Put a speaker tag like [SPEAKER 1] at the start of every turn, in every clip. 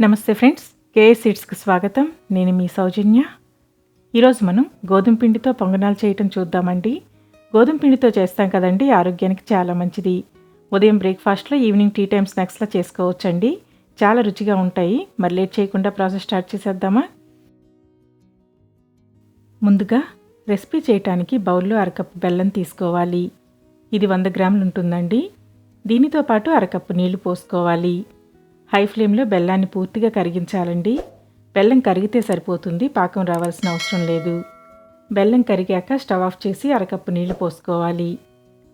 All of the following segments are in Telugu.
[SPEAKER 1] నమస్తే ఫ్రెండ్స్ కేఏ సీడ్స్కి స్వాగతం. నేను మీ సౌజన్య. ఈరోజు మనం గోధుమ పిండితో పొంగనాలు చేయటం చూద్దామండి. గోధుమ పిండితో చేస్తాం కదండి ఆరోగ్యానికి చాలా మంచిది. ఉదయం బ్రేక్ఫాస్ట్లో ఈవినింగ్ టీ టైమ్ స్నాక్స్లో చేసుకోవచ్చండి. చాలా రుచిగా ఉంటాయి. మరి లేట్ చేయకుండా ప్రాసెస్ స్టార్ట్ చేసేద్దామా? ముందుగా రెసిపీ చేయటానికి బౌల్లో అరకప్పు బెల్లం తీసుకోవాలి. ఇది వంద గ్రాములు ఉంటుందండి. దీనితో పాటు అరకప్పు నీళ్ళు పోసుకోవాలి. హై ఫ్లేమ్లో బెల్లాన్ని పూర్తిగా కరిగించాలండి. బెల్లం కరిగితే సరిపోతుంది పాకం రావాల్సిన అవసరం లేదు. బెల్లం కరిగాక స్టవ్ ఆఫ్ చేసి అరకప్పు నీళ్ళు పోసుకోవాలి.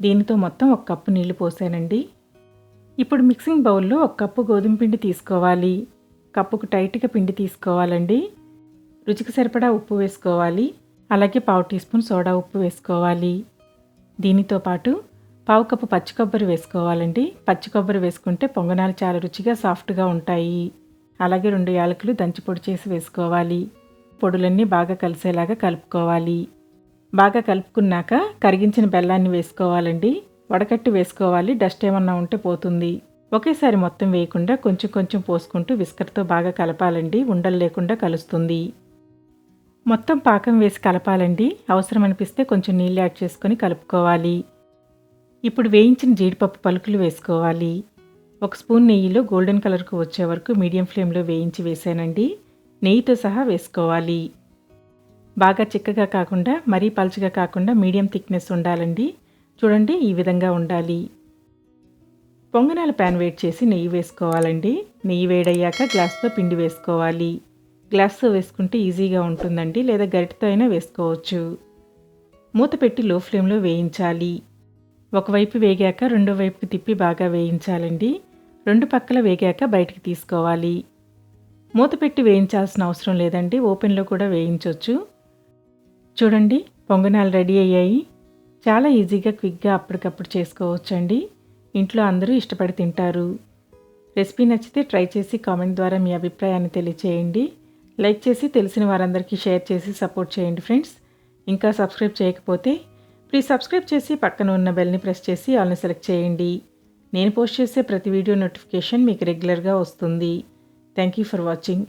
[SPEAKER 1] దీనితో మొత్తం ఒక కప్పు నీళ్ళు పోసానండి. ఇప్పుడు మిక్సింగ్ బౌల్లో ఒక కప్పు గోధుమ పిండి తీసుకోవాలి. కప్పుకు టైట్గా పిండి తీసుకోవాలండి. రుచికి సరిపడా ఉప్పు వేసుకోవాలి. అలాగే పావు టీ స్పూన్ సోడా ఉప్పు వేసుకోవాలి. దీనితో పాటు పావు కప్పు పచ్చి కొబ్బరి వేసుకోవాలండి. పచ్చి కొబ్బరి వేసుకుంటే పొంగనాలు చాలా రుచిగా సాఫ్ట్గా ఉంటాయి. అలాగే రెండు యాలకులు దంచి పొడి చేసి వేసుకోవాలి. పొడులన్నీ బాగా కలిసేలాగా కలుపుకోవాలి. బాగా కలుపుకున్నాక కరిగించిన బెల్లాన్ని వేసుకోవాలండి. వడకట్టి వేసుకోవాలి. డస్ట్ ఏమన్నా ఉంటే పోతుంది. ఒకేసారి మొత్తం వేయకుండా కొంచెం కొంచెం పోసుకుంటూ విస్కర్తో బాగా కలపాలండి. ఉండలు లేకుండా కలుస్తుంది. మొత్తం పాకం వేసి కలపాలండి. అవసరం అనిపిస్తే కొంచెం నీళ్ళు యాడ్ చేసుకొని కలుపుకోవాలి. ఇప్పుడు వేయించిన జీడిపప్పు పలుకులు వేసుకోవాలి. ఒక స్పూన్ నెయ్యిలో గోల్డెన్ కలర్కు వచ్చే వరకు మీడియం ఫ్లేమ్లో వేయించి వేసానండి. నెయ్యితో సహా వేసుకోవాలి. బాగా చిక్కగా కాకుండా మరీ పలుచగా కాకుండా మీడియం థిక్నెస్ ఉండాలండి. చూడండి ఈ విధంగా ఉండాలి. పొంగనాల ప్యాన్ వేడి చేసి నెయ్యి వేసుకోవాలండి. నెయ్యి వేడయ్యాక గ్లాస్తో పిండి వేసుకోవాలి. గ్లాస్తో వేసుకుంటే ఈజీగా ఉంటుందండి లేదా గరిటతో అయినా వేసుకోవచ్చు. మూత పెట్టి లో ఫ్లేమ్లో వేయించాలి. ఒకవైపు వేగాక రెండో వైపు తిప్పి బాగా వేయించాలండి. రెండు పక్కల వేగాక బయటికి తీసుకోవాలి. మూత పెట్టి వేయించాల్సిన అవసరం లేదండి. ఓపెన్లో కూడా వేయించవచ్చు చూడండి పొంగనాలు రెడీ అయ్యాయి. చాలా ఈజీగా క్విక్గా అప్పటికప్పుడు చేసుకోవచ్చండి. ఇంట్లో అందరూ ఇష్టపడి తింటారు. రెసిపీ నచ్చితే ట్రై చేసి కామెంట్ ద్వారా మీ అభిప్రాయాన్ని తెలియచేయండి. లైక్ చేసి తెలిసిన వారందరికీ షేర్ చేసి సపోర్ట్ చేయండి ఫ్రెండ్స్. ఇంకా సబ్స్క్రైబ్ చేయకపోతే ప్లీజ్ సబ్స్క్రైబ్ చేసి పక్కన ఉన్న బెల్ని ప్రెస్ చేసి ఆల్ని సెలెక్ట్ చేయండి. నేను పోస్ట్ చేసే ప్రతి వీడియో నోటిఫికేషన్ మీకు రెగ్యులర్గా వస్తుంది. Thank you for watching